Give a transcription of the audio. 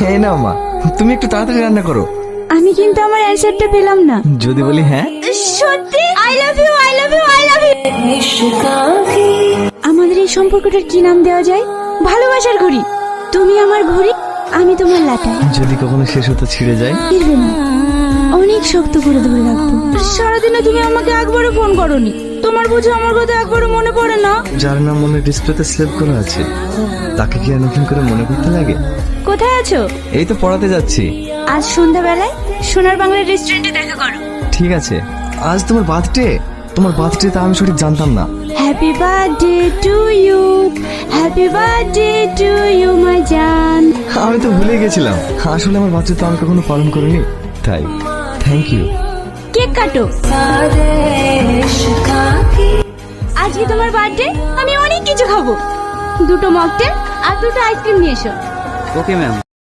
এই না মা তুমি একটু তাড়াতাড়ি রান্না করো। আমি কিন্তু আমার অ্যানসারটা পেলাম না। যদি বলি হ্যাঁ? সত্যি? I love you I love you I love you আমাদের এই সম্পর্কটার কি নাম দেওয়া যায়? ভালোবাসার ঘড়ি। তুমি আমার ঘড়ি আমি তোমার লাটা যদি কখনো শেষ হতে ছিঁড়ে যায়? ফিরবে না। অনেক শক্ত করে ধরে রাখব। সারাদিনে তুমি আমাকে একবারও ফোন করনি। তোমার বুঝে আমার কথা একবারও মনে পড়ে না। যার নাম মনে ডিসপ্লেতে সেভ করা আছে। তাকে কি আর নতুন করে মনে করতে লাগে? কোথায় আছো? এই তো পড়াতে যাচ্ছি। আজ সন্ধ্যাবেলায় সোনার বাংলা রেস্টুরেন্টে দেখা করো। ঠিক আছে। আজ তোমার বার্থডে তোমার বার্থডে তা আমি সঠিক জানতাম না। Happy birthday to you happy birthday to you my জান আমি তো ভুলে গেছিলাম। আসলে আমার বার্থডে তো আমি কখনো পালন করিনি। তাই। Thank you. কেক কাটো। আজকে তোমার বার্থডে আমি অনেক কিছু খাব। দুটো মকটেল আর দুটো আইসক্রিম নিয়ে এসো। Okay ma'am.